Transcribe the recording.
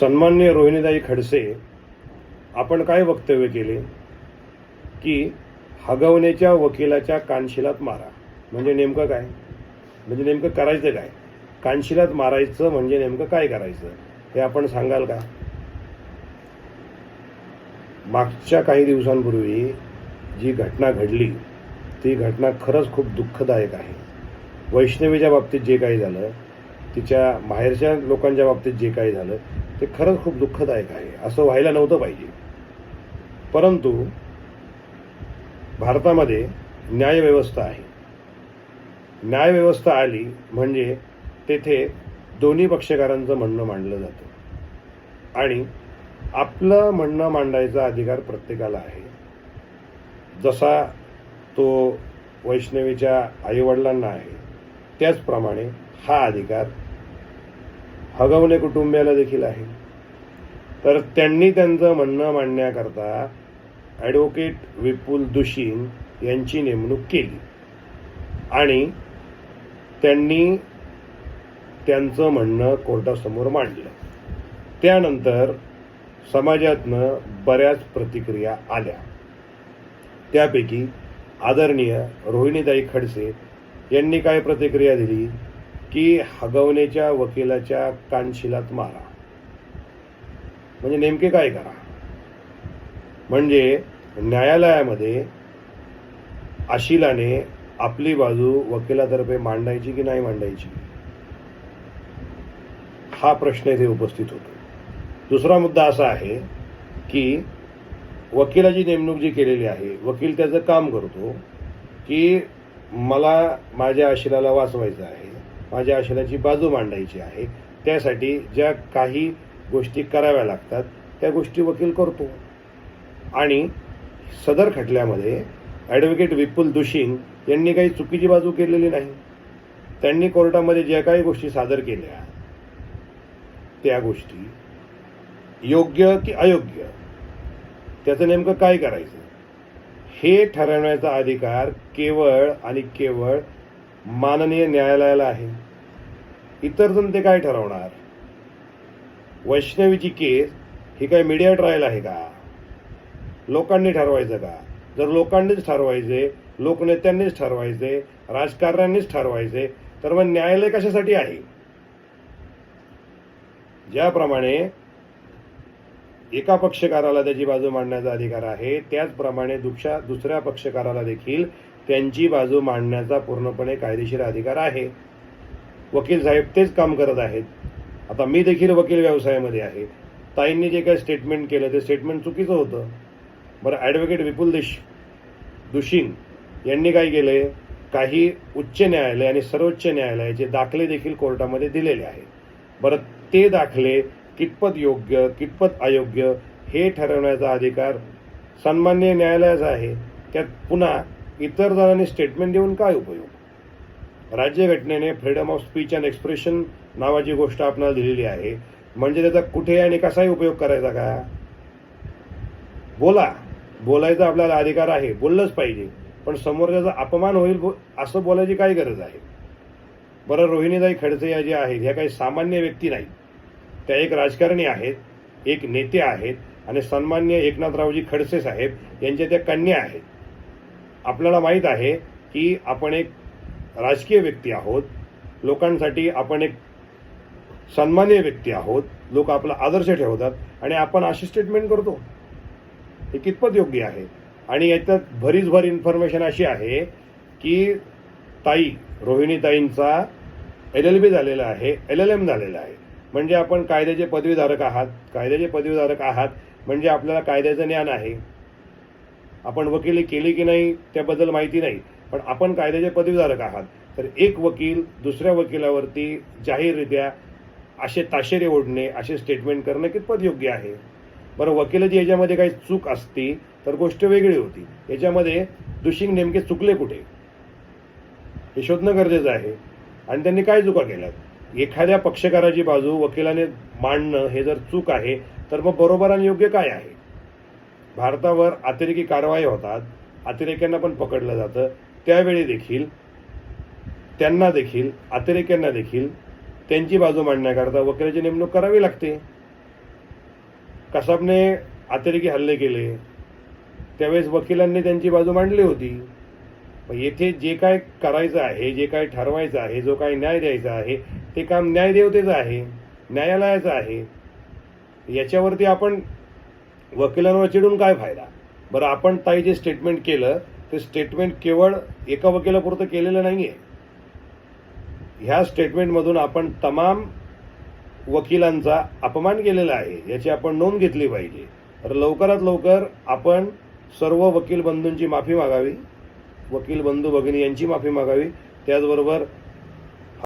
सन्मान्य रोहिणीदाई खडसे आपण काय वक्तव्य केले? की हगवण्याच्या वकिलाच्या कानशिलात मारा. म्हणजे नेमकं काय? म्हणजे नेमकं करायचं काय? कानशिलात मारायचं म्हणजे नेमकं काय करायचं? हे आपण सांगाल का? मागच्या काही दिवसांपूर्वी जी घटना घडली ती घटना खरंच खूप दुःखदायक आहे. वैष्णवीच्या बाबतीत जे काही झालं तिच्या माहेरच्या लोकांच्या बाबतीत जे काही झालं ते खरंच खूप दुःखदायक आहे. असं व्हायला नव्हतं पाहिजे. परंतु भारतामध्ये न्यायव्यवस्था आहे. न्यायव्यवस्था आली म्हणजे तेथे दोन्ही पक्षकारांचं म्हणणं मांडलं जातं. आणि आपलं म्हणणं मांडायचा अधिकार प्रत्येकाला आहे. जसा तो वैष्णवीच्या आईवडिलांना आहे त्याचप्रमाणे हा अधिकार हगवणे कुटुंबियाला देखील आहे. तर त्यांनी त्यांचं म्हणणं मांडण्याकरता ॲडव्होकेट विपुल दुशीन यांची नेमणूक केली. आणि त्यांनी त्यांचं म्हणणं कोर्टासमोर मांडलं. त्यानंतर समाजातनं बऱ्याच प्रतिक्रिया आल्या. त्यापैकी आदरणीय रोहिणीताई खडसे यांनी काय प्रतिक्रिया दिली? की हगवण्याच्या वकिलाच्या कानशिलात मारा. म्हणजे नेमके काय करा? म्हणजे न्यायालयामध्ये आशिलाने आपली बाजू वकिलातर्फे मांडायची की नाही मांडायची? हा प्रश्न इथे उपस्थित होतो. दुसरा मुद्दा असा आहे की वकिलाची नेमणूक जी केलेली आहे वकील त्याचं काम करतो की मला माझ्या आशिलाला वाचवायचं आहे. माझ्या आशयाची बाजू मांडायची आहे. त्यासाठी ज्या काही गोष्टी कराव्या लागतात त्या गोष्टी वकील करतो. आणि सदर खटल्यामध्ये ॲडव्होकेट विपुल दुशिंग यांनी काही चुकीची बाजू केलेली नाही. त्यांनी कोर्टामध्ये ज्या काही गोष्टी सादर केल्या त्या गोष्टी योग्य की अयोग्य त्याचं नेमकं काय करायचं? हे ठरवण्याचा अधिकार केवळ आणि केवळ माननीय न्यायालयाला आहे. इतर जण ते काय ठरवणार? वैष्णवीची केस ही काय मीडिया ट्रायल आहे का? लोकांनी ठरवायचं का? जर लोकांनीच ठरवायचे लोकनेत्यांनीच ठरवायचे राजकारण्यांनीच ठरवायचे तर मग न्यायालय कशासाठी आहे? ज्याप्रमाणे एका पक्षकाराला त्याची बाजू मांडण्याचा अधिकार आहे त्याचप्रमाणे दुसऱ्या दुसऱ्या पक्षकाराला देखील त्यांची बाजू मांडण्याचा पूर्णपणे कायदेशीर अधिकार आहे. वकील साहेब तेच काम करत आहेत. आता मी देखील वकील व्यवसायामध्ये आहे. ताईंनी जे काही स्टेटमेंट केलं ते स्टेटमेंट चुकीचं होतं. बरं ॲडव्होकेट विपुल देश दुशीन यांनी काय केलंय? काही उच्च न्यायालय आणि सर्वोच्च न्यायालयाचे दाखले देखील कोर्टामध्ये दिलेले आहेत. बरं ते दाखले कितपत योग्य कितपत अयोग्य हे ठरवण्याचा अधिकार सन्मान्य न्यायालयाचा आहे. त्यात पुन्हा इतर जणांनी स्टेटमेंट देऊन काय उपयोग? राज्यघटनेने freedom of speech and expression नावाची गोष्ट आपल्याला दिलेली आहे. म्हणजे त्याचा कुठे आणि कसाही उपयोग करायचा का? बोला. बोलायचा आपल्याला अधिकार आहे. बोललंच पाहिजे. पण समोरच्याचा अपमान होईल बो- असं बोलायची काय गरज आहे? बरं रोहिणीताई खडसे या ज्या आहेत ह्या काही सामान्य व्यक्ती नाहीत. त्या एक राजकारणी आहेत एक नेते आहेत आणि सन्मान्य एकनाथरावजी खडसे साहेब यांच्या त्या कन्या आहेत. आपल्याला माहीत आहे की आपण एक राजकीय व्यक्ती आहोत. लोकांसाठी आपण एक सन्मान्य व्यक्ती आहोत. लोक आपला आदर्श ठेवतात आणि आपण अशी स्टेटमेंट करतो. हे कितपत योग्य आहे? आणि याच्यात भरीचभर इन्फॉर्मेशन अशी आहे की ताई रोहिणी ताईंचा एल एल बी झालेला आहे एल एल एम झालेला आहे. म्हणजे आपण कायद्याचे पदवीधारक आहात. कायद्याचे पदवीधारक आहात म्हणजे आपल्याला कायद्याचं ज्ञान आहे. आपण वकिली केली की नाही त्याबद्दल माहिती नाही. पण आपण कायद्याचे पदवीधारक आहात. तर एक वकील दुसऱ्या वकिलावरती जाहीररित्या असे ताशेरे ओढणे असे स्टेटमेंट करणं कितपत योग्य आहे? बरं वकिलाची याच्यामध्ये काही चूक असती तर गोष्ट वेगळी होती. याच्यामध्ये दुषिंग नेमके चुकले कुठे? हे शोधणं गरजेचं आहे. आणि त्यांनी काय चुका केल्यात? एखाद्या पक्षकाराची बाजू वकिलाने मांडणं हे जर चूक आहे तर मग बरोबर आणि योग्य काय आहे? भारतावर अतिरेकी कारवाई होतात. अतिरेक्यांना पण पकडलं जातं. त्यावेळी देखील त्यांना देखील अतिरेक्यांना देखील त्यांची बाजू मांडण्याकरता वकिलाची नेमणूक करावी लागते. कसाबने अतिरेकी हल्ले केले त्यावेळेस वकिलांनी त्यांची बाजू मांडली होती. येथे जे काय करायचं आहे जे काय ठरवायचं आहे जो काय न्याय द्यायचा आहे ते काम न्यायदेवतेचं आहे न्यायालयाचं आहे याच्यावरती आपण वकिलांवर चिडून काय फायदा? बरं आपण ताई जे स्टेटमेंट केलं ते स्टेटमेंट केवळ एका वकिलापुरतं केलेलं नाही आहे ह्या स्टेटमेंटमधून आपण तमाम वकिलांचा अपमान केलेला आहे याची आपण नोंद घेतली पाहिजे. तर लवकरात लवकर आपण सर्व वकील बंधूंची माफी मागावी वकील बंधू भगिनी यांची माफी मागावी. त्याचबरोबर